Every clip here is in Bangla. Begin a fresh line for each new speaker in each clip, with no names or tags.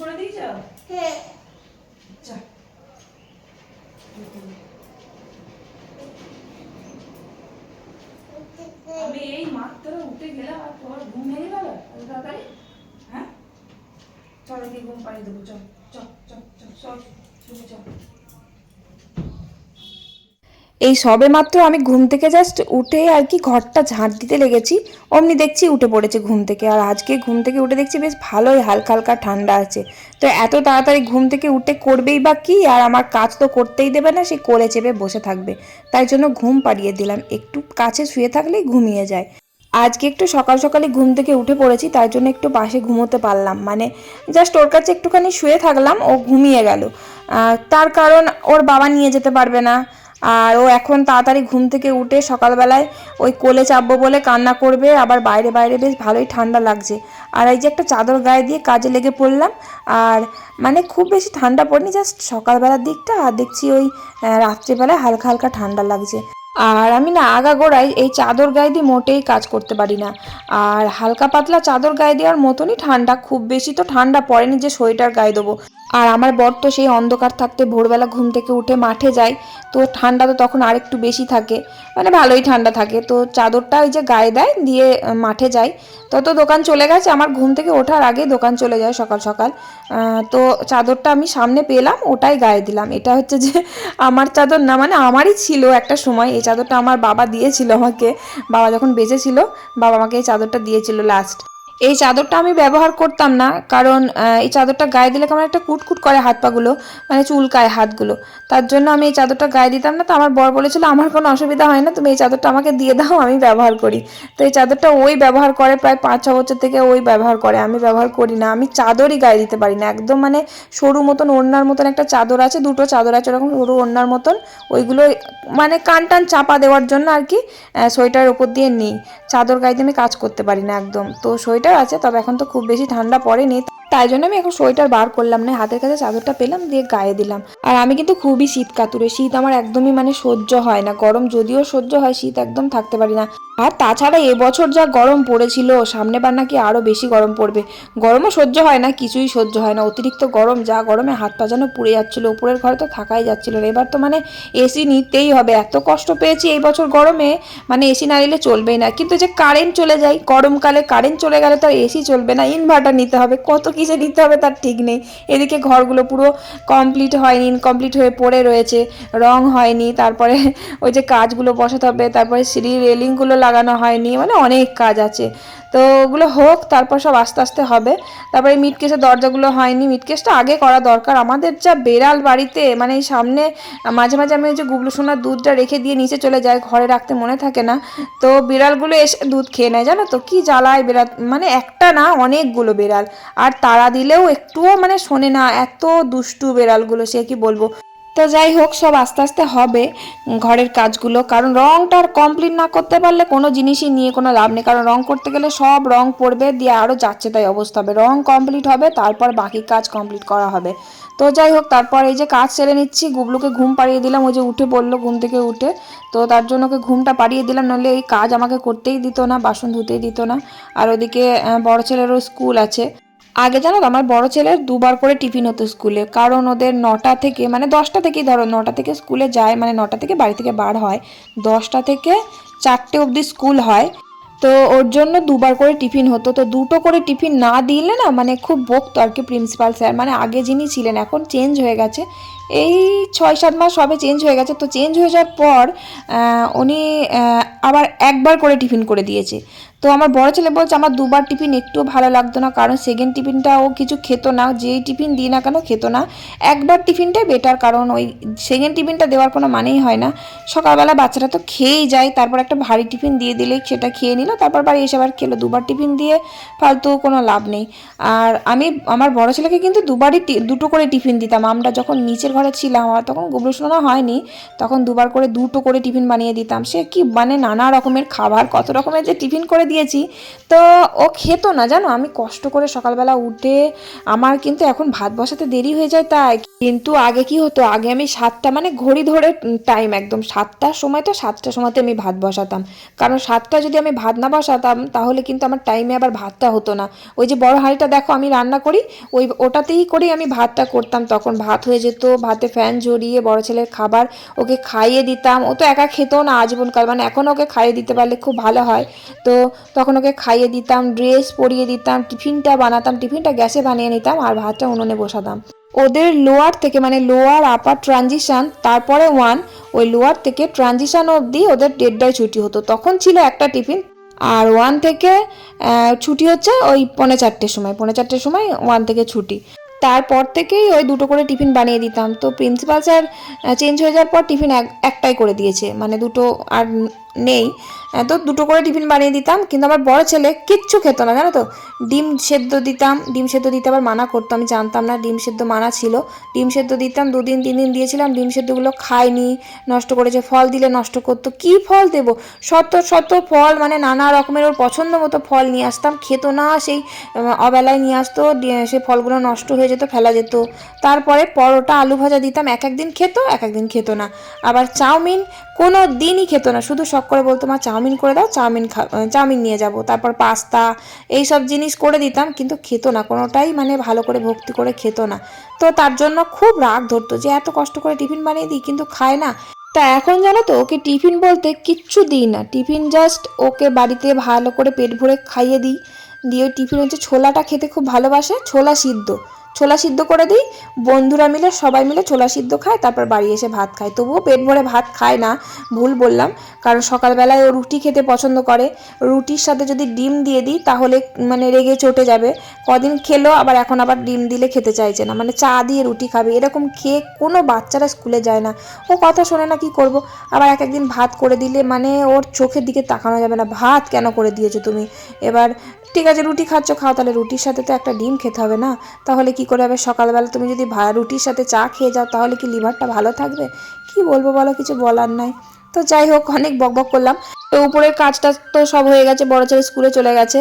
করে দিয়েছ?
হ্যাঁ।
চা আমি এই মাত্র উঠে গেলাম আর তোমার ঘুম ভেঙে গেল? তাড়াতাড়ি। হ্যাঁ? চলো গিয়ে ঘুম পাড়িয়ে দেবো চল চল চল শুভ চল
এই সবে মাত্র আমি ঘুম থেকে জাস্ট উঠে আর কি ঘরটা ঝাঁট দিতে লেগেছি, অমনি দেখছি উঠে পড়েছে ঘুম থেকে। আর আজকে ঘুম থেকে উঠে দেখছি বেশ ভালোই হালকা হালকা ঠান্ডা আছে। তো এত তাড়াতাড়ি ঘুম থেকে উঠে করবেই বা কি? আর আমার কাজ তো করতেই দেবে না, সে কোলে চেপে বসে থাকবে। তাই জন্য ঘুম পাড়িয়ে দিলাম। একটু কাছে শুয়ে থাকলেই ঘুমিয়ে যায়। আজকে একটু সকাল সকালে ঘুম থেকে উঠে পড়েছি, তাই জন্য একটু পাশে ঘুমোতে পারলাম। মানে জাস্ট ওর কাছে একটুখানি শুয়ে থাকলাম, ও ঘুমিয়ে গেল। তার কারণ ওর বাবা নিয়ে যেতে পারবে না। আর ও এখন তাড়াতাড়ি ঘুম থেকে উঠে সকালবেলায় ওই কোলে চাপবো বলে কান্না করবে, আবার বাইরে বাইরে বেশ ভালোই ঠান্ডা লাগছে। আর এই যে একটা চাদর গায়ে দিয়ে কাজে লেগে পড়লাম, আর মানে খুব বেশি ঠান্ডা পড়েনি জাস্ট সকালবেলার দিকটা, আর দেখছি ওই রাত্রিবেলায় হালকা হালকা ঠান্ডা লাগছে। আর আমি না আগাগোড়ায় এই চাদর গায়ে দিয়ে মোটেই কাজ করতে পারি না। আর হালকা পাতলা চাদর গায়ে দেওয়ার মতনই ঠান্ডা, খুব বেশি তো ঠান্ডা পড়েনি যে সোয়েটার গায়ে দেবো। আর আমার বর তো সেই অন্ধকার থাকতে ভোরবেলা ঘুম থেকে উঠে মাঠে যায়, তো ঠান্ডা তো তখন আর একটু বেশি থাকে। মানে ভালোই ঠান্ডা থাকে, তো চাদরটা ওই যে গায়ে দেয়, দিয়ে মাঠে যায়। তো তো দোকান চলে গেছে, আমার ঘুম থেকে ওঠার আগে দোকান চলে যায় সকাল সকাল। তো চাদরটা আমি সামনে পেলাম, ওটাই গায়ে দিলাম। এটা হচ্ছে যে আমার চাদর না মানে আমারই ছিল একটা সময়, এই চাদরটা আমার বাবা দিয়েছিল আমাকে। বাবা যখন বেঁচে ছিল বাবা আমাকে এই চাদরটা দিয়েছিল লাস্ট এই চাদরটা আমি ব্যবহার করতাম না, কারণ এই চাদরটা গায়ে দিলে কেমন একটা কুটকুট করে হাত পাগুলো মানে চুলকায় হাতগুলো। তার জন্য আমি এই চাদরটা গায়ে দিতাম না, তো আমার বর বলেছিল, আমার কোনো অসুবিধা হয় না, তুমি এই চাদরটা আমাকে দিয়ে দাও, আমি ব্যবহার করি। তো এই চাদরটা ওই ব্যবহার করে, প্রায় পাঁচ ছ বছর থেকে ওই ব্যবহার করে, আমি ব্যবহার করি না, আমি চাদরই গায়ে দিতে পারি না, একদম মানে সরু মতন, ওড়নার মতন একটা চাদর আছে, দুটো চাদর আছে, ওরকম সরু ওড়নার মতন, ওইগুলো মানে কান টান চাপা দেওয়ার জন্য আর কি সোয়েটারের ওপর দিয়ে নিই। চাদর গায়ে দিয়ে আমি কাজ করতে পারি না একদম, তো সোয়েটার আছে তবে এখন তো খুব বেশি ঠান্ডা পড়েনি। তাই জন্য আমি এখন সোয়েটার বার করলাম না, হাতের কাছে চাদরটা পেলাম, দিয়ে গায়ে দিলাম। আর আমি কিন্তু খুবই শীত কাতুরে শীত আমার একদমই মানে সহ্য হয় না, গরম যদিও সহ্য হয়, শীত একদম থাকতে পারি না। আর তাছাড়া এবছর যা গরম পড়েছিল, সামনে বার নাকি আরও বেশি গরম পড়বে। গরমও সহ্য হয় না, কিছুই সহ্য হয় না, অতিরিক্ত গরম, যা গরমে হাত পা যেন পুড়ে যাচ্ছিল, উপরের ঘরে তো থাকাই যাচ্ছিল না। এবার তো মানে এসি নিতেই হবে, এত কষ্ট পেয়েছি এই বছর গরমে মানে এসি না নিলে চলবেই না। কিন্তু যে কারেন্ট চলে যায়, গরমকালে কারেন্ট চলে গেলে তো এসি চলবে না ইনভার্টার নিতে হবে, কত কিসে দিতে হবে তার ঠিক নেই। এদিকে ঘরগুলো পুরো কমপ্লিট হয়নি ইনকমপ্লিট হয়ে পড়ে রয়েছে, রং হয়নি, তারপরে ওই যে কাজগুলো বসাতে হবে, তারপরে সিঁড়ি রেলিংগুলো লাগানো হয়নি মানে অনেক কাজ আছে। তো ওগুলো হোক, তারপর সব আস্তে আস্তে হবে। তারপরে মিট কেসের দরজাগুলো হয়নি। মিট কেসটা আগে করা দরকার। আমাদের যা বেড়াল বাড়িতে মানে এই সামনে, মাঝে মাঝে আমি ওই যে গুবলু সোনার দুধটা রেখে দিয়ে নিচে চলে যায় ঘরে রাখতে মনে থাকে না। তো বিড়ালগুলো এসে দুধ খেয়ে নেয়, জানো তো? কি জ্বালায় বেড়াল। মানে একটা না, অনেকগুলো বেড়াল। আর তারা দিলেও একটুও মানে শোনে না, এত দুষ্টু বেড়ালগুলো, সে কি বলব? তো যাই হোক, সব আস্তে আস্তে হবে ঘরের কাজগুলো। কারণ আর কমপ্লিট না করতে পারলে কোনো জিনিসই নিয়ে কোনো লাভ নেই। কারণ রং করতে গেলে সব রং পড়বে, দিয়ে আরও যাচ্ছে তাই অবস্থা হবে। রং কমপ্লিট হবে, তারপর বাকি কাজ কমপ্লিট করা হবে। তো যাই হোক, তারপর এই যে কাজ সেরে নিচ্ছি। গুবলুকে ঘুম পাড়িয়ে দিলাম, ওই যে উঠে পড়ল ঘুম থেকে উঠে। তো তার জন্য ওকে ঘুমটা পাড়িয়ে দিলাম, নাহলে এই কাজ আমাকে করতেই দিত না, বাসন ধুতেই দিত না। আর ওদিকে বড় ছেলেরও স্কুল আছে। আগে জানো তো, আমার বড় ছেলের দুবার করে টিফিন হতো স্কুলে। কারণ ওদের নটা থেকে মানে দশটা থেকেই ধরো, নটা থেকে স্কুলে যায় মানে নটা থেকে বাড়ি থেকে বার হয়। দশটা থেকে চারটে অবধি স্কুল হয়। তো ওর জন্য দুবার করে টিফিন হতো। তো দুটো করে টিফিন না দিলে না মানে খুব বকতো আর কি প্রিন্সিপাল স্যার। মানে আগে যিনি ছিলেন, এখন চেঞ্জ হয়ে গেছে। এই ছয় সাত মাস সবে চেঞ্জ হয়ে গেছে। তো চেঞ্জ হয়ে যাওয়ার পর উনি আবার একবার করে টিফিন করে দিয়েছে। তো আমার বড় ছেলে বলছে, আমার দুবার টিফিন একটুও ভালো লাগতো না, কারণ সেকেন্ড টিফিনটা ও কিছু খেত না, যেই টিফিন দিই না কেন খেত না। একবার টিফিনটাই বেটার কারণ ওই সেকেন্ড টিফিনটা দেওয়ার কোনো মানেই হয় না। সকালবেলা বাচ্চারা তো খেয়েই যায়, তারপর একটা ভারী টিফিন দিয়ে দিলে সেটা খেয়ে নিল, তারপর বাড়ি এসে আবার খেলো। দুবার টিফিন দিয়ে ফালতু কোনো লাভ নেই। আর আমি, আমার বড় ছেলেকে কিন্তু দুবারই দুটো করে টিফিন দিতাম। আমরা যখন নিচের ঘরে ছিলাম আমার তখন শোনা হয়নি, তখন দুবার করে দুটো করে টিফিন বানিয়ে দিতাম। সে কি মানে নানা রকমের খাবার, কত রকমের যে টিফিন করে দিয়েছি, তো ও খেতো না, জানো? আমি কষ্ট করে সকালবেলা উঠে, আমার কিন্তু এখন ভাত বসাতে দেরি হয়ে যায় তাই, কিন্তু আগে কি হতো? আগে আমি সাতটা মানে ঘড়ি ধরে টাইম একদম। সাতটার সময় তো সাতটার সময়তে আমি ভাত বসাতাম। কারণ সাতটা যদি আমি ভাত না বসাতাম, তাহলে কিন্তু আমার টাইমে আবার ভাতটা হতো না। ওই যে বড় হাঁড়িটা দেখো, আমি রান্না করি, ওই, ওটাতেই করেই আমি ভাতটা করতাম। তখন ভাত হয়ে যেত ভাতে ফ্যান জড়িয়ে বড় ছেলের খাবার ওকে খাইয়ে দিতাম। ও তো একা খেতো না আজীবনকাল মানে এখন ওকে খাইয়ে দিতে পারলে খুব ভালো হয়। তো তখন ওকে খাইয়ে দিতাম, ড্রেস পরিয়ে দিতাম, টিফিনটা বানাতাম, টিফিনটা গ্যাসে বানিয়ে নিতাম আর ভাতটা উনুনে বসাতাম। ওদের লোয়ার থেকে মানে লোয়ার আপার ট্রানজিশান তারপরে ওয়ান, ওই লোয়ার থেকে ট্রানজিশান অবধি ওদের দেড়টায় ছুটি হতো। তখন ছিল একটা টিফিন আর ওয়ান থেকে ছুটি হচ্ছে ওই পৌনে চারটের সময়, পৌনে চারটের সময় ওয়ান থেকে ছুটি। তারপর থেকেই ওই দুটো করে টিফিন বানিয়ে দিতাম। তো প্রিন্সিপাল স্যার চেঞ্জ হয়ে যাওয়ার পর টিফিন এক, একটাই করে দিয়েছে। মানে দুটো আর নেই। তো দুটো করে টিফিন বানিয়ে দিতাম। কিন্তু আমার বড় ছেলে কিচ্ছু খেত না, জানো তো? ডিম সেদ্ধ দিতাম, ডিম সেদ্ধ দিতে আবার মানা করতো, আমি জানতাম না ডিম সেদ্ধ মানা ছিল। ডিম সেদ্ধ দিতাম, দুদিন তিন দিন দিয়েছিলাম, ডিম সেদ্ধগুলো খায়নি নষ্ট করেছে, ফল দিলে নষ্ট করতো। কি ফল দেবো? শত শত ফল মানে নানা রকমের ওর পছন্দ মতো ফল নিয়ে আসতাম। খেতো না, সেই অবেলায় নিয়ে আসতো সে ফলগুলো নষ্ট হয়ে যেত, ফেলা যেত। তারপরে পরোটা, আলু ভাজা দিতাম এক একদিন খেত এক একদিন খেত না। আবার চাউমিন কোনো দিনই খেত না। শুধু শখ করে বলতো, মা, চাউমিন করে দাও, চাউমিন চাউমিন নিয়ে যাব। তারপর পাস্তা এই সব জিনিস করে দিতাম, কিন্তু খেত না। কোনোটাই মানে ভালো করে ভক্তি করে খেত না। তো তার জন্য খুব রাগ ধরতো যে, এত কষ্ট করে টিফিন বানিয়ে দিই, কিন্তু খায় না। তা এখন জানো তো, ওকে টিফিন বলতে কিচ্ছু দিই না। টিফিন জাস্ট ওকে বাড়িতে ভালো করে পেট ভরে খাইয়ে দিই। দিয়ে টিফিন হচ্ছে ছোলাটা খেতে খুব ভালোবাসে, ছোলা সিদ্ধ। ছোলা সিদ্ধ করে দিই। বন্ধুরা মিলে, সবাই মিলে ছোলা সিদ্ধ খায়, তারপর বাড়ি এসে ভাত খায়। তবুও পেট ভরে ভাত খায় না, ভুল বললাম। কারণ সকালবেলায় ও রুটি খেতে পছন্দ করে। রুটির সাথে যদি ডিম দিয়ে দিই, তাহলে মানে রেগে চটে যাবে। কদিন খেলো, আবার এখন আবার ডিম দিলে খেতে চাইছে না। মানে চা দিয়ে রুটি খাবে, এরকম খেয়ে কোনো বাচ্চারা স্কুলে যায় না। ও কথা শোনে না, কি করব? আবার এক একদিন ভাত করে দিলে মানে ওর চোখের দিকে তাকানো যাবে না। ভাত কেন করে দিয়েছ তুমি? এবার ঠিক আছে, রুটি খাচ্ছ, খাও, তাহলে রুটির সাথে তো একটা ডিম খেতে হবে না। তাহলে কি করে হবে? সকালবেলা তুমি যদি রুটির সাথে চা খেয়ে যাও, তাহলে কি লিভারটা ভালো থাকবে? কি বলব বলো, কিছু বলার নাই। তো যাই হোক, অনেক বকবক করলাম। তো উপরের কাজটা তো সব হয়ে গেছে, বড় ছেলে স্কুলে চলে গেছে।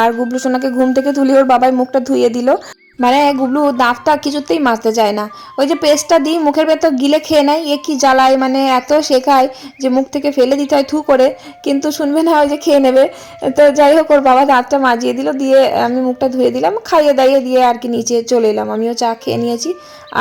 আর গুবলু সোনাকে ঘুম থেকে তুলে ওর বাবাই মুখটা ধুয়ে দিল। মানে গুবলু দাঁতটা কিছুতেই মাজতে চায় না। ওই যে পেস্টটা দিই, মুখের ভেতর গিলে খেয়ে নেয়, এ কি জ্বালায় মানে এত শেখায় যে মুখ থেকে ফেলে দিতে হয় থু করে, কিন্তু শুনবে না ওই যে খেয়ে নেবে। তো যাই হোক, ওর বাবা দাঁতটা মাজিয়ে দিল, দিয়ে আমি মুখটা ধুয়ে দিলাম, খাইয়ে দাইয়ে দিয়ে আর কি নিচে চলে এলাম। আমিও চা খেয়ে নিয়েছি।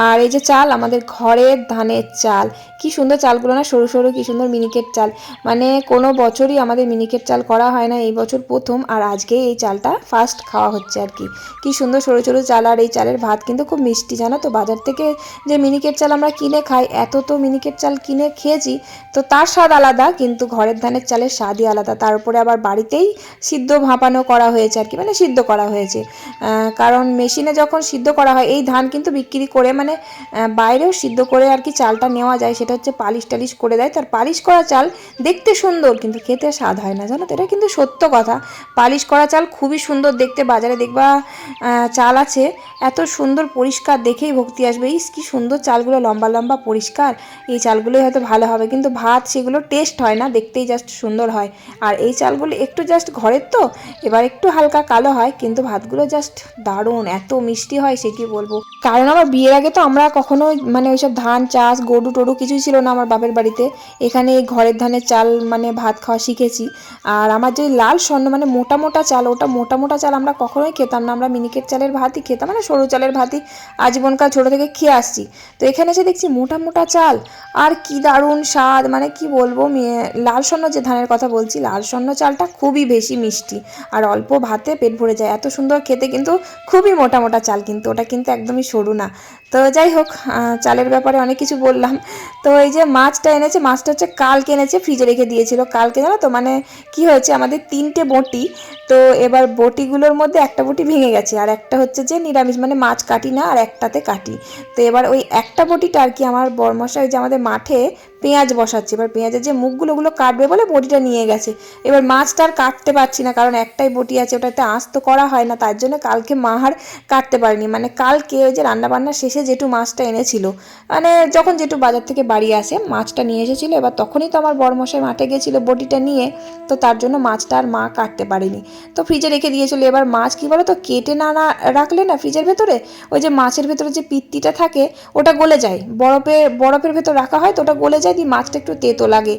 আর এই যে চাল, আমাদের ঘরের ধানের চাল, কি সুন্দর চালগুলো না, সরু সরু, কি সুন্দর মিনিকেট চাল। মানে কোনো বছরই আমাদের মিনিকেট চাল করা হয় না, এই বছর প্রথম, আর আজকে এই চালটা ফার্স্ট খাওয়া হচ্ছে আর কি। কি সুন্দর সরু সরু চাল আর এই চালের ভাত কিন্তু খুব মিষ্টি, জানো তো? বাজার থেকে যে মিনিকেট চাল আমরা কিনে খাই, এত তো মিনিকেট চাল কিনে খেয়েছি, তো তার স্বাদ আলাদা, কিন্তু ঘরের ধানের চালের স্বাদই আলাদা। তার উপরে আবার বাড়িতেই সিদ্ধ ভাপানো করা হয়েছে আর কি মানে সিদ্ধ করা হয়েছে। কারণ মেশিনে যখন সিদ্ধ করা হয়, এই ধান কিন্তু বিক্রি করে মানে বাইরেও সিদ্ধ করে আর কি চালটা নেওয়া যায়, সেটা হচ্ছে পালিশ টালিশ করে দেয়। তার পালিশ করা চাল দেখতে সুন্দর, কিন্তু খেতে স্বাদ হয় না, জানো তো? এটা কিন্তু সত্য কথা। পালিশ করা চাল খুবই সুন্দর দেখতে, বাজারে দেখবা চাল আছে এত সুন্দর পরিষ্কার দেখেই ভক্তি আসবে। ইস, কি সুন্দর চালগুলো, লম্বা লম্বা পরিষ্কার। এই চালগুলোই হয়তো ভালো হবে, কিন্তু ভাত সেগুলো টেস্ট হয় না, দেখতেই জাস্ট সুন্দর হয়। আর এই চালগুলো একটু জাস্ট ঘরের তো, এবার একটু হালকা কালো হয়, কিন্তু ভাতগুলো জাস্ট দারুণ, এত মিষ্টি হয় সে কি বলব। কারণ আমার বিয়ের আগে তো আমরা কখনো মানে ওইসব ধান, চাষ, গরু টরু কিছুই ছিল না আমার বাপের বাড়িতে। এখানে এই ঘরের ধানের চাল মানে ভাত খাওয়া শিখেছি। আর আমার যে লাল স্বর্ণ মানে মোটা মোটা চাল, ওটা মোটা মোটা চাল আমরা কখনোই খেতাম না, আমরা মিনিকেট চালের ভাতই খেতাম। মানে সরু চালের ভাতই আজীবনকাল ছোটো থেকে খেয়ে আসছি। তো এখানে এসে দেখছি মোটা মোটা চাল। আর কি দারুণ স্বাদ মানে কি বলব লাল স্বর্ণ যে ধানের কথা বলছি, লাল স্বর্ণ চালটা খুবই বেশি মিষ্টি। আর অল্প ভাতে পেট ভরে যায়। এত সুন্দর খেতে কিন্তু খুবই মোটা মোটা চাল কিন্তু, ওটা কিন্তু একদমই সরু না। তো যাই হোক চালের ব্যাপারে অনেক কিছু বললাম। তো এই যে মাছটা এনেছে, মাছটা হচ্ছে কালকে এনেছে, ফ্রিজে রেখে দিয়েছিল। কালকে জানো তো মানে কি হয়েছে, আমাদের তিনটে বটি, তো এবার বটিগুলোর মধ্যে একটা বটি ভেঙে গেছে, আর একটা হচ্ছে যে নিরামিষ মানে মাছ কাটি না, আর একটাতে কাটি। তো এবার ওই একটা বটিটা আর কি আমার বরমশাই যে আমাদের মাঠে পেঁয়াজ বসাচ্ছে। এবার পেঁয়াজের যে মুখগুলো, ওগুলো কাটবে বলে বটিটা নিয়ে গেছে। এবার মাছটা আর কাটতে পারছি না, কারণ একটাই বটি আছে, ওটাতে আঁচ তো করা হয় না, তার জন্য কালকে মা আর কাটতে পারিনি। মানে কালকে ওই যে রান্নাবান্না শেষে জেঠু মাছটা এনেছিল মানে যখন জেঠু বাজার থেকে বাড়ি আসে, মাছটা নিয়ে এসেছিল। এবার তখনই তো আমার বড়মশাই মাঠে গেছিল বটিটা নিয়ে, তো তার জন্য মাছটা আর মা কাটতে পারেনি। তো ফ্রিজে রেখে দিয়েছিল। এবার মাছ কী বলো তো কেটে না না রাখলে না ফ্রিজের ভেতরে, ওই যে মাছের ভেতরে যে পিত্তিটা থাকে, ওটা গলে যায়। বরফে, বরফের ভেতর রাখা হয়, তো ওটা গলে যায়। দিয়ে মাছটা একটু তেতো লাগে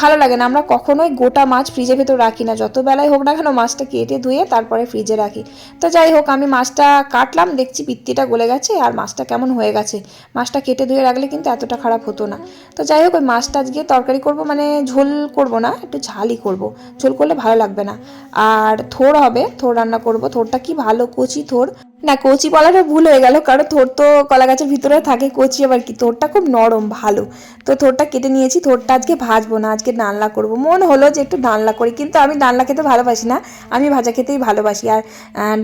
ভালো লাগে না। আমরা কখনোই গোটা মাছ ফ্রিজের ভেতর রাখি না। যত বেলায় হোক না কেন মাছটা কেটে ধুয়ে তারপরে ফ্রিজে রাখি। তো যাই হোক, আমি মাছটা কাটলাম, দেখছি পিত্তিটা গলে গেছে আর মাছটা কেমন হয়ে গেছে। মাছটা কেটে ধুয়ে রাখলে কিন্তু এতটা খারাপ হতো না। তো যাই হোক, ওই মাছটা আজকে তরকারি করব মানে ঝোল করব না, একটু ঝালই করব। ঝোল করলে ভালো লাগবে না। আর থোড় হবে, থোড় রান্না করব। থোড়টা কি ভালো কচি থোড়? না, কচি বলাটা ভুল হয়ে গেল, কারণ থোর তো কলা গাছের ভিতরে থাকে কচি আবার কি? থোড়টা খুব নরম, ভালো। তো থোরটা কেটে নিয়েছি, থোরটা আজকে ভাজবো না, আজকে ডালনা করব। মন হলো যে একটু ডালনা করি, কিন্তু আমি ডালনা খেতে ভালোবাসি না, আমি ভাজা খেতেই ভালোবাসি। আর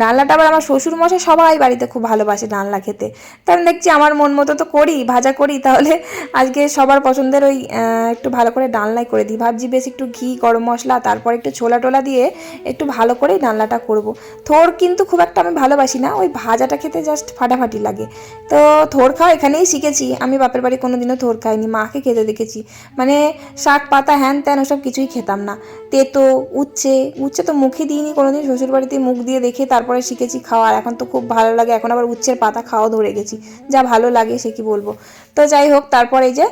ডালনাটা আবার আমার শ্বশুর মশাই সবাই বাড়িতে খুব ভালোবাসে ডালনা খেতে। তা আমি দেখছি আমার মন মতো তো করি, ভাজা করি, তাহলে আজকে সবার পছন্দের ওই একটু ভালো করে ডালনাই করে দিই। ভাবছি বেশ একটু ঘি, গরম মশলা, তারপর একটু ছোলা টোলা দিয়ে একটু ভালো করেই ডালনাটা করব। থোর কিন্তু খুব একটা আমি ভালোবাসি না, ওই ভাজাটা খেতে জাস্ট ফাটাফাটি লাগে। তো থোর খাওয়া এখানেই শিখেছি। আমি বাপের বাড়ি কোনোদিনও থোর খাইনি, মাকে খেতে দেখেছি। মানে শাক, পাতা, হ্যান ত্যান ওসব কিছুই খেতাম না। তেতো, উচ্ছে উচ্ছে তো মুখে দিইনি কোনোদিন শ্বশুর বাড়িতে মুখ দিয়ে দেখে তারপরে শিখেছি খাওয়ার। এখন তো খুব ভালো লাগে, এখন আবার উচ্ছের পাতা খাওয়া ধরে গেছি। যা ভালো লাগে সে কি বলব? তো যাই হোক, তারপরে এই যে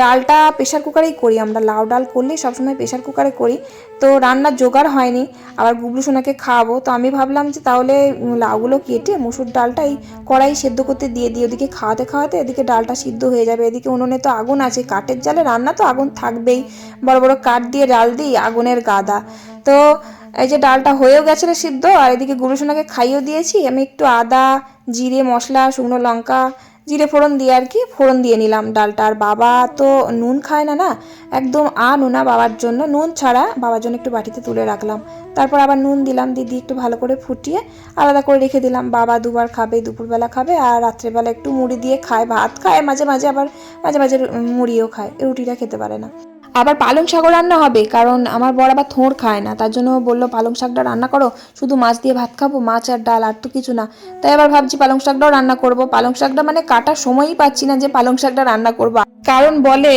ডালটা প্রেশার কুকারেই করি আমরা। লাউ ডাল করলে সবসময় প্রেশার কুকারে করি। তো রান্নার জোগাড় হয়নি। আবার গুবলু সোনাকে খাওয়াবো। তো আমি ভাবলাম যে তাহলে লাউগুলো কেটে মুসুর ডালটা এই কড়াই সেদ্ধ করতে দিয়ে দিই। ওদিকে খাওয়াতে খাওয়াতে এদিকে ডালটা সিদ্ধ হয়ে যাবে। এদিকে উনুনে তো আগুন আছে। কাঠের জালে রান্না তো আগুন থাকবেই। বড় বড় কাঠ দিয়ে ডাল দিই, আগুনের গাদা। তো এই যে ডালটা হয়েও গেছে সিদ্ধ। আর এদিকে গুরু সোনাকে খাইয়েও দিয়েছি। আমি একটু আদা, জিরে, মশলা, শুকনো লঙ্কা জিরে ফোড়ন দিয়ে আর কি ফোড়ন দিয়ে নিলাম ডালটা। আর বাবা তো নুন খায় না না? একদম আ নুনা বাবার জন্য। নুন ছাড়া বাবার জন্য একটু বাটিতে তুলে রাখলাম। তারপর আবার নুন দিলাম, দিদি একটু ভালো করে ফুটিয়ে আলাদা করে রেখে দিলাম। বাবা দুবার খাবে, দুপুরবেলা খাবে আর রাত্রেবেলা একটু মুড়ি দিয়ে খায়, ভাত খায়, মাঝে মাঝে আবার মাঝে মাঝে মুড়িও খায়। রুটিটা খেতে পারে না। আবার পালং শাকও রান্না হবে, কারণ আমার বড় আবার থোঁড় খায় না, তার জন্য বলল, পালং শাকটা রান্না করো, শুধু মাছ দিয়ে ভাত খাব, মাছ আর ডাল আর তো কিছু না। তাই আবার ভাবছি পালং শাকটাও রান্না করব। পালং শাকটা মানে কাটার সময়ই পাচ্ছি না যে পালং শাকটা রান্না করব। কারণ বলে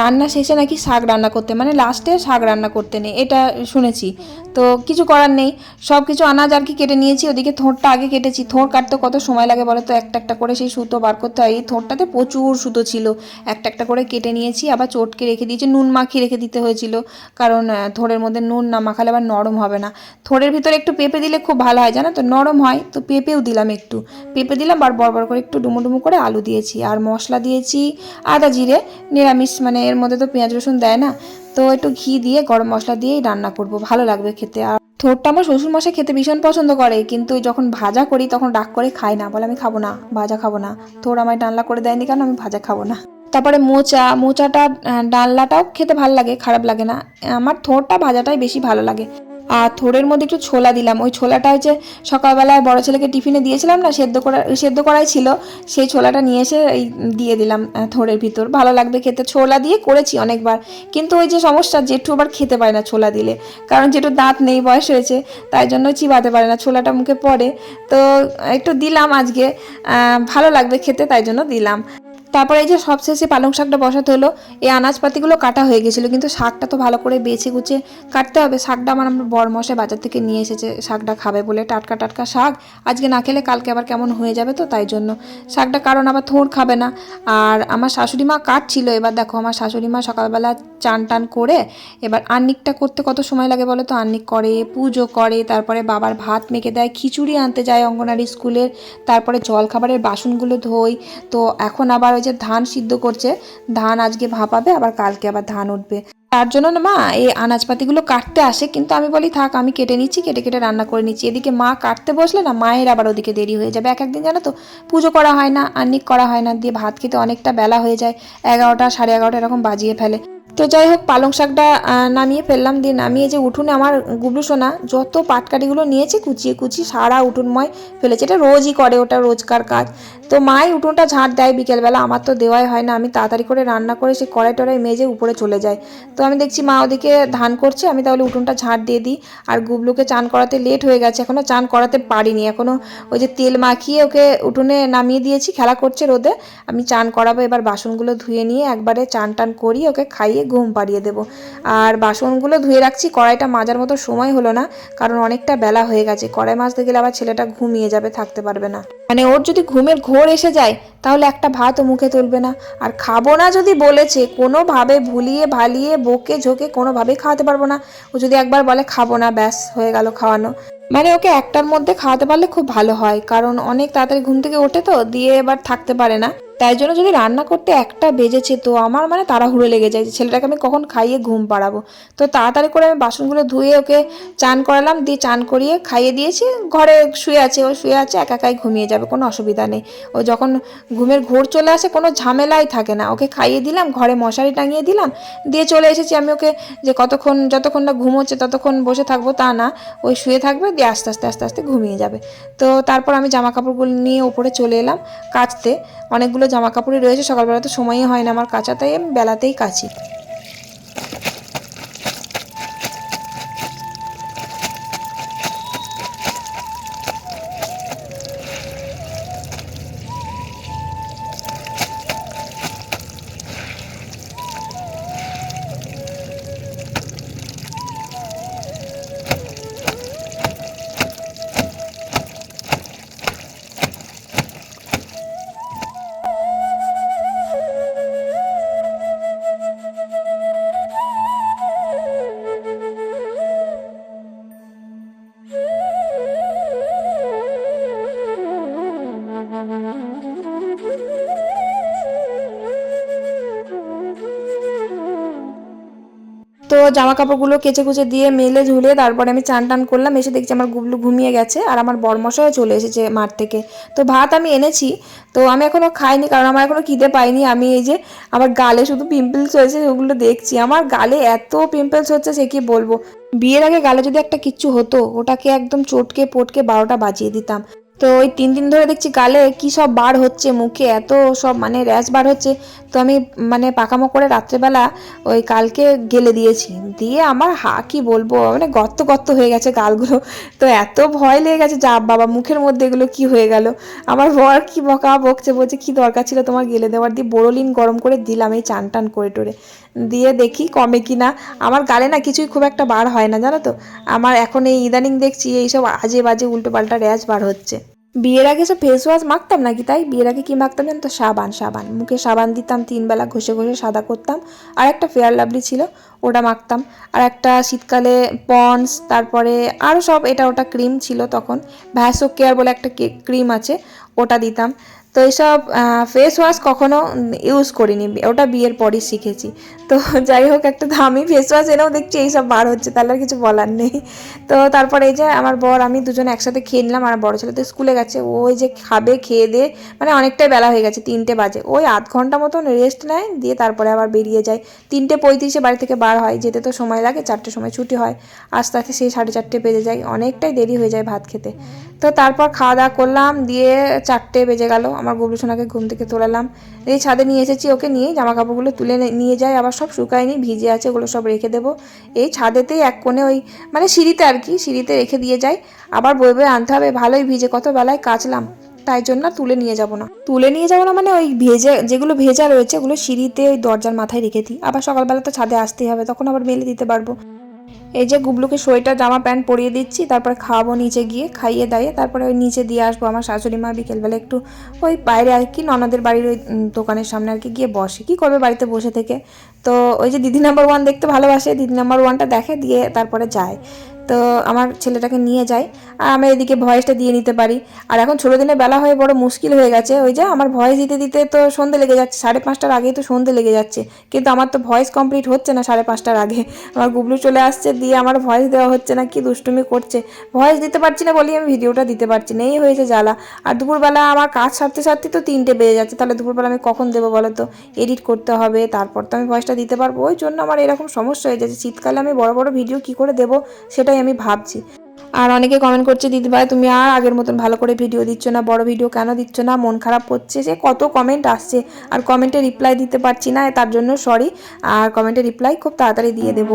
রান্না শেষে নাকি শাক রান্না করতে মানে লাস্টে শাক রান্না করতে নেই, এটা শুনেছি। তো কিছু করার নেই সব কিছু আনাজ আর কি কেটে নিয়েছি, ওদিকে থোঁড়টা আগে কেটেছি। থোঁড় কাটতে কত সময় লাগে বলো তো একটা একটা করে সেই সুতো বার করতে হয়। এই থোঁড়টাতে প্রচুর সুতো ছিল। একটা একটা করে কেটে নিয়েছি, আবার চটকে রেখে দিয়েছি, নুন মাখিয়ে রেখে দিতে হয়েছিল। কারণ থোড়ের মধ্যে নুন না মাখালে আবার নরম হবে না। থোড়ের ভিতরে একটু পেঁপে দিলে খুব ভালো হয়, জানো তো? নরম হয়, তো পেঁপেও দিলাম একটু। পেঁপে দিলাম আর বড় করে একটু ডুমো ডুমো করে আলু দিয়েছি। আর মশলা দিয়েছি, আদা জিরে, নিরামিষ মানে এর মধ্যে তো পেঁয়াজ, রসুন দেয় না। তো একটু ঘি দিয়ে গরম মশলা দিয়েই রান্না করব, ভালো লাগবে খেতে। আর থোরটা আমার শ্বশুরমশাই খেতে ভীষণ পছন্দ করে, কিন্তু যখন ভাজা করি তখন ডাক করে খায় না, বলে আমি খাব না, ভাজা খাব না। থোর আমায় ডালনা করে দেয়নি কেন, আমি ভাজা খাব না। তারপরে মোচা, মোচাটা ডালনাটাও খেতে ভালো লাগে, খারাপ লাগে না। আমার থোরটা ভাজাটাই বেশি ভালো লাগে। আর থোড়ের মধ্যে একটু ছোলা দিলাম। ওই ছোলাটা হচ্ছে সকালবেলায় বড় ছেলেকে টিফিনে দিয়েছিলাম না, সেদ্ধ করা, সেদ্ধ করাই ছিল। সেই ছোলাটা নিয়ে এসে এই দিয়ে দিলাম থোড়ের ভিতর। ভালো লাগবে খেতে। ছোলা দিয়ে করেছি অনেকবার। কিন্তু ওই যে সমস্যা, জেঠু আবার খেতে পারে না ছোলা দিলে। কারণ জেঠু দাঁত নেই, বয়স হয়েছে। তাই জন্য চিবাতে পারে না। ছোলাটা মুখে পড়ে। তো একটু দিলাম আজকে। ভালো লাগবে খেতে, তাই জন্য দিলাম। তারপরে এই যে সবশেষে পালং শাকটা বসাতে হলো, এই আনাজপাতিগুলো কাটা হয়ে গেছিল, কিন্তু শাকটা তো ভালো করে বেছে গুছে কাটতে হবে। শাকটা আমার আমার বর মশাই বাজার থেকে নিয়ে এসেছে, শাকটা খাবে বলে। টাটকা টাটকা শাক, আজকে না খেলে কালকে আবার কেমন হয়ে যাবে তো তাই জন্য। শাকটা কারণ আবার থোড় খাবে না। আর আমার শাশুড়ি মা কাটছিল, এবার দেখো আমার শাশুড়ি মা সকালবেলা চান টান করে, এবার আন্নিকটা করতে কত সময় লাগে বলো তো? আন্নিক করে, পুজো করে, তারপরে বাবার ভাত মেখে দেয়, খিচুড়ি আনতে যায় অঙ্গনারী স্কুলের, তারপরে জল খাবারের বাসনগুলো ধোই তো এখন আবার ওই যে ধান সিদ্ধ করছে, ধান আজকে ভাপাবে, আবার কালকে আবার ধান উঠবে। তার জন্য না মা, এই আনাজপাতিগুলো কাটতে আসে, কিন্তু আমি বলি, থাক, আমি কেটে নিচ্ছি, কেটে কেটে রান্না করে নিচ্ছি। এদিকে মা কাটতে বসলে না, মায়ের আবার ওদিকে দেরি হয়ে যাবে। এক একদিন জানো তো, পুজো করা হয় না আন্নিক করা হয় না, দিয়ে ভাত খেতে অনেকটা বেলা হয়ে যায়। এগারোটা, সাড়ে এগারোটা এরকম বাজিয়ে ফেলে। তো যাই হোক, পালং শাকটা নামিয়ে ফেললাম। দিয়ে নামিয়ে যে উঠোনে আমার গুবলু সোনা, যত পাটকাঠিগুলো নিয়েছে, কুচিয়ে কুচিয়ে সারা উঠোনময় ফেলেছে। এটা রোজই করে ওটা রোজকার কাজ। তো মাই উঠোনটা ঝাঁট দেয় বিকেলবেলা, আমার তো দেওয়াই হয় না। আমি তাড়াতাড়ি করে রান্না করে সে কড়াই টড়াই মেজে উপরে চলে যায় তো আমি দেখছি মা ওদিকে ধান করছে, আমি তাহলে উঠোনটা ঝাঁট দিয়ে দিই। আর গুবলুকে চান করাতে লেট হয়ে গেছে এখনও চান করাতে পারিনি। এখনও ওই যে তেল মাখিয়ে ওকে উঠোনে নামিয়ে দিয়েছি, খেলা করছে রোদে। আমি চান করাবো, এবার বাসনগুলো ধুয়ে নিয়ে একবারে চান টান করি ওকে খাইয়ে ঘুম পাড়িয়ে দেবো। আর বাসনগুলো ধুয়ে রাখছি, কড়াইটা মাজার মতো সময় হলো না, কারণ অনেকটা বেলা হয়ে গেছে। কড়াই মাজতে গেলে আবার ছেলেটা ঘুমিয়ে যাবে, থাকতে পারবে না। মানে ওর যদি ঘুমের ঘোর এসে যায় তাহলে একটা ভাতও মুখে তুলবে না। আর খাব না যদি বলেছে, কোনোভাবে ভুলিয়ে ভালিয়ে বকে ঝোঁকে কোনোভাবেই খাওয়াতে পারব না। ও যদি একবার বলে, খাব না, ব্যাস, হয়ে গেল খাওয়ানো। মানে ওকে একটার মধ্যে খাওয়াতে পারলে খুব ভালো হয়, কারণ অনেক তাড়াতাড়ি ঘুম থেকে ওঠে তো, দিয়ে এবার থাকতে পারে না। তাই জন্য যদি রান্না করতে একটা বেজেছে, তো আমার মানে তাড়াহুড়ো লেগে যায় ছেলেটাকে আমি কখন খাইয়ে ঘুম পাড়াবো? তো তাড়াতাড়ি করে আমি বাসনগুলো ধুয়ে ওকে চান করালাম, দিয়ে চান করিয়ে খাইয়ে দিয়েছি। ঘরে শুয়ে আছে, ও শুয়ে আছে, একা একাই ঘুমিয়ে যাবে, কোনো অসুবিধা নেই। ও যখন ঘুমের ঘোর চলে আসে, কোনো ঝামেলাই থাকে না। ওকে খাইয়ে দিলাম, ঘরে মশারি টাঙিয়ে দিলাম, দিয়ে চলে এসেছি আমি ওকে যে কতক্ষণ, যতক্ষণ না ঘুম হচ্ছে ততক্ষণ বসে থাকব তা না, ওই শুয়ে থাকবে, দিয়ে আস্তে আস্তে আস্তে আস্তে ঘুমিয়ে যাবে। তো তারপর আমি জামা কাপড়গুলো নিয়ে ওপরে চলে এলাম কাচতে। অনেকগুলো জামা কাপড়ই রয়েছে, সকালবেলা তো সময়ই হয় না আমার কাচা তাই আমি বেলাতেই কাচি। জামা কাপড়গুলো কেচে কুচে দিয়ে মেলে ঝুলে তারপরে আমি চান টান করলাম, এসে দেখছি আমার গুবলু ঘুমিয়ে গেছে আর আমার বরমশাও চলে এসেছে মাঠ থেকে। তো ভাত আমি এনেছি, তো আমি এখনও খাইনি কারণ আমার এখনও খিদে পাইনি। আমি এই যে আমার গালে শুধু পিম্পলস হয়েছে ওগুলো দেখছি। আমার গালে এত পিম্পলস হচ্ছে সে কি বলব? বিয়ের আগে গালে যদি একটা কিচ্ছু হতো, ওটাকে একদম চটকে পটকে বারোটা বাজিয়ে দিতাম। তো ওই তিন দিন ধরে দেখছি গালে কি সব বার হচ্ছে, মুখে এত সব মানে র্যাশ বার হচ্ছে। তো আমি মানে পাকামো করে রাত্রেবেলা ওই কালকে গেলে দিয়েছি। দিয়ে আমার হা, কি বলব মানে গর্ত গর্ত হয়ে গেছে গালগুলো। তো এত ভয় লেগে গেছে যা বাবা, মুখের মধ্যে এগুলো কি হয়ে গেল? আমার বর কি বকা বকছে, বলছে, কি দরকার ছিল তোমার গেলে দেওয়ার? দিয়ে বোরোলিন গরম করে দিলাম এই চান টান করে টোরে। দিয়ে দেখি কমে কি না। আমার গালে না কিছুই খুব একটা বার হয় না, জানো তো? আমার এখন এই ইদানিং দেখছি এইসব আজে বাজে উল্টো পাল্টা র্যাশ বার হচ্ছে। বিয়ের আগে সব ফেস ওয়াশ মাখতাম নাকি তাই? বিয়ের আগে কী মাখতাম জানো তো? সাবান সাবান। মুখে সাবান দিতাম তিনবেলা ঘষে ঘষে সাদা করতাম। আর একটা ফেয়ার লাভলি ছিল, ওটা মাখতাম। আর একটা শীতকালে পন্স তারপরে আরও সব এটা ওটা ক্রিম ছিল তখন। ভ্যাসো কেয়ার বলে একটা ক্রিম আছে, ওটা দিতাম। তো এইসব ফেস ওয়াশ কখনো ইউজ করিনি। ওটা বিয়ের পরই শিখেছি। তো যাই হোক, একটা দামি ফেস ওয়াশ এনেও দেখছি, এইসব বার হচ্ছে, তাহলে আর কিছু বলার নেই। তো তারপর এই যে আমার বর, আমি দুজনে একসাথে খেয়ে নিলাম, আর বড় ছেলে তো স্কুলে গেছে ওই যে খাবে, খেয়ে দিয়ে মানে অনেকটাই বেলা হয়ে গেছে, তিনটে বাজে। ওই আধ ঘণ্টা মতন রেস্ট নেয়, দিয়ে তারপরে আবার বেরিয়ে যায়। তিনটে পঁয়ত্রিশে বাড়ি থেকে বার হয়, যেতে তো সময় লাগে চারটের সময় ছুটি হয়, আস্তে আস্তে সেই সাড়ে চারটে বেজে যায়, অনেকটাই দেরি হয়ে যায় ভাত খেতে। তো তারপর খাওয়া দাওয়া করলাম, দিয়ে চারটে বেজে গেল, আমার গবলু সোনাকে ঘুম থেকে তোলালাম। এই ছাদে নিয়ে এসেছি ওকে নিয়ে জামা কাপড়গুলো তুলে নিয়ে যায় আবার সব শুকায়নি, ভিজে আছে, ওগুলো সব রেখে দেবো। এই ছাদেতেই এক কোণে ওই মানে সিঁড়িতে আর কি, সিঁড়িতে রেখে দিয়ে যাই। আবার বই বই আনতে হবে, ভালোই ভিজে, কত বেলায় কাচলাম। তাই জন্য তুলে নিয়ে যাব না। তুলে নিয়ে যাব না মানে ওই ভেজে, যেগুলো ভেজা রয়েছে, ওগুলো সিঁড়িতে ওই দরজার মাথায় রেখে দিই। আবার সকালবেলা তো ছাদে আসতেই হবে, তখন আবার মেলে দিতে পারব। এই যে গুবলুকে সোয়েটার জামা প্যান্ট পরিয়ে দিচ্ছি, তারপরে খাওয়াবো নিচে গিয়ে, খাইয়ে দাইয়ে, তারপরে ওই নিচে দিয়ে আসব আমার শাশুড়ি মা বিকেলবেলা একটু ওই বাইরে আর কি, ননদের বাড়ির ওই দোকানের সামনে আর কি গিয়ে বসে। কি করবে বাড়িতে বসে থেকে? তো ওই যে দিদি নাম্বার ওয়ান দেখতে ভালোবাসে, দিদি নাম্বার ওয়ানটা দেখে, দিয়ে তারপরে যায়। তো আমার ছেলেটাকে নিয়ে যায় আর আমি এদিকে ভয়েসটা দিয়ে নিতে পারি। আর এখন ছোটো দিনে বেলা হয়ে বড় মুশকিল হয়ে গেছে। ওই যে আমার ভয়েস দিতে দিতে তো সন্ধে লেগে যাচ্ছে, সাড়ে পাঁচটার আগেই তো সন্ধে লেগে যাচ্ছে। কিন্তু আমার তো ভয়েস কমপ্লিট হচ্ছে না সাড়ে পাঁচটার আগে। আমার গুবলু চলে আসছে, দিয়ে আমার ভয়েস দেওয়া হচ্ছে না, কি দুষ্টুমি করছে। ভয়েস দিতে পারছি না বলেই আমি ভিডিওটা দিতে পারছি না, এই হয়েছে জ্বালা। আর দুপুরবেলা আমার কাজ সারতে সারতে তো তিনটে বেজে যাচ্ছে, তাহলে দুপুরবেলা আমি কখন দেবো বলো তো? এডিট করতে হবে, তারপর তো আমি ভয়েসটা দিতে পারব। ওই জন্য আমার এরকম সমস্যা হয়ে যাচ্ছে। শীতকালে আমি বড় বড় ভিডিও কি করে দেবো সেটাই আমি ভাবছি। আর অনেকে কমেন্ট করছে, দিদি ভাই, তুমি আর আগের মতন ভালো করে ভিডিও দিচ্ছ না, বড় ভিডিও কেন দিচ্ছ না? মন খারাপ করছে সে কত কমেন্ট আসছে। আর কমেন্টে রিপ্লাই দিতে পারছি না, তার জন্য সরি আর কমেন্টে রিপ্লাই খুব তাড়াতাড়ি দিয়ে দেবো।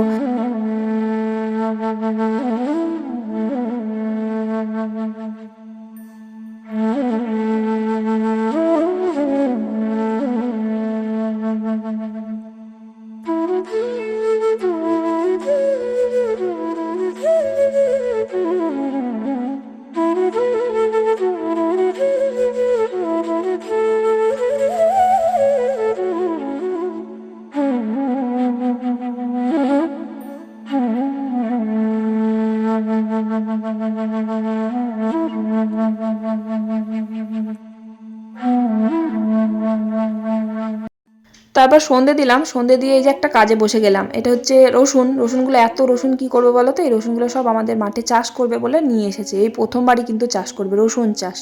তারপর সন্ধে দিলাম, সন্ধে দিয়ে এই যে একটা কাজে বসে গেলাম। এটা হচ্ছে রসুন। রসুনগুলো এত রসুন কি করবে বলো তো? এই রসুনগুলো সব আমাদের মাঠে চাষ করবে বলে নিয়ে এসেছে। এই প্রথমবারই কিন্তু চাষ করবে, রসুন চাষ।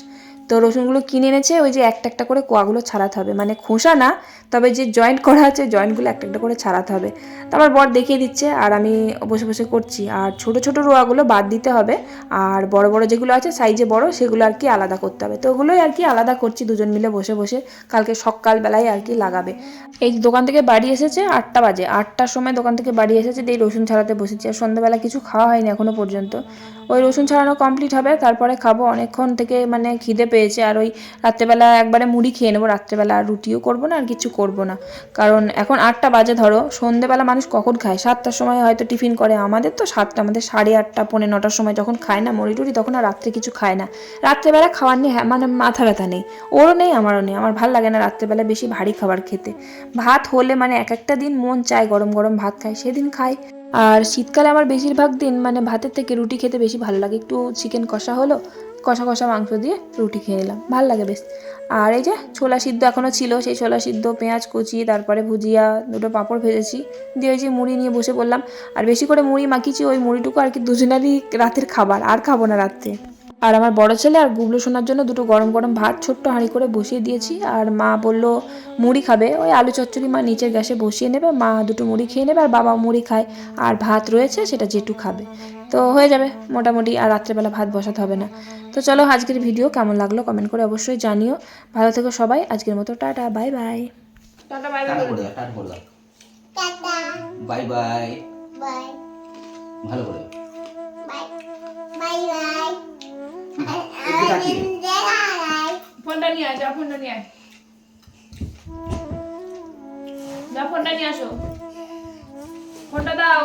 তো রসুনগুলো কিনে এনেছে, ওই যে একটা একটা করে কোয়াগুলো ছাড়াতে হবে। মানে খোসা না, তবে যে জয়েন্ট করা আছে জয়েন্টগুলো একটা একটা করে ছাড়াতে হবে। তারপর বর দেখিয়ে দিচ্ছে, আর আমি বসে বসে করছি। আর ছোট ছোট রোয়াগুলো বাদ দিতে হবে, আর বড় বড় যেগুলো আছে সাইজে বড়, সেগুলো আর কি আলাদা করতে হবে। তো ওগুলোই আর কি আলাদা করছি, দুজন মিলে বসে বসে। কালকে সকালবেলায় আর কি লাগাবে। এই দোকান থেকে বাড়ি এসেছে আটটা বাজে। আটটার সময় দোকান থেকে বাড়ি এসেছে, দিয়ে রসুন ছাড়াতে বসেছি। আর সন্ধ্যাবেলা কিছু খাওয়া হয়নি এখনও পর্যন্ত। ওই রসুন ছাড়ানো কমপ্লিট হবে, তারপরে খাব। অনেকক্ষণ থেকে মানে খিদে পেয়েছে আর ওই রাত্রেবেলা একবারে মুড়ি খেয়ে নেব রাত্রেবেলা আর রুটিও করব না আর কিছু করব না। কারণ এখন আটটা বাজে ধরো সন্ধ্যেবেলা মানুষ কখন খায়? সাতটার সময় হয়তো টিফিন করে আমাদের তো সাতটা আমাদের সাড়ে আটটা পৌনে নটার সময় যখন খায় না মুড়ি টুড়ি তখন আর রাত্রে কিছু খায় না। রাত্রেবেলা খাওয়ার নিয়ে হ্যাঁ, মানে মাথা ব্যথা নেই। ওরও নেই আমারও নেই। আমার ভালো লাগে না রাত্রেবেলা বেশি ভারী খাবার খেতে। ভাত হলে মানে এক একটা দিন মন চায় গরম গরম ভাত খায় সেদিন খায় আর শীতকালে আমার বেশিরভাগ দিন মানে ভাতের থেকে রুটি খেতে বেশি ভালো লাগে। একটু চিকেন কষা হলো কষা কষা মাংস দিয়ে রুটি খেয়ে নিলাম। ভালো লাগে বেশ। আর এই যে ছোলা সিদ্ধ এখনও ছিল, সেই ছোলা সিদ্ধ, পেঁয়াজ কুচি, তারপরে ভুজিয়া, দুটো পাঁপড় ভেজেছি। দিয়ে ওই যে মুড়ি নিয়ে বসে পড়লাম। আর বেশি করে মুড়ি মাখিয়েছি, ওই মুড়িটুকু আর কি দুজনেরই রাতের খাবার, আর খাব না রাত্রে। আর আমার বড় ছেলে আর গুবলু শোনার জন্য দুটো গরম গরম ভাত ছোট্ট হাঁড়ি করে বসিয়ে দিয়েছি। আর মা বলল মুড়ি খাবে। ওই আলু চচ্চড়ি মা নিচের গ্যাসে বসিয়ে নেবে মা দুটো মুড়ি খেয়ে নেবে আর বাবা মুড়ি খায়। আর ভাত রয়েছে সেটা জেঠু খাবে। তো হয়ে যাবে মোটামুটি আর রাত্রেবেলা ভাত বসাতে হবে না। তো চলো আজকের ভিডিও কেমন লাগল কমেন্ট করে অবশ্যই জানিও। ভালো থেকো সবাই আজকের মতো tata bye bye.
Tata bye
bye bye.
Bye.
ভালো করে।
Bye bye bye.
একটু।
বাই
ফোনটা নিয়ে আয়, যা, ফোনটা নিয়ে আয়। যা, ফোনটা নিয়ে আসো। ফোনটা দাও।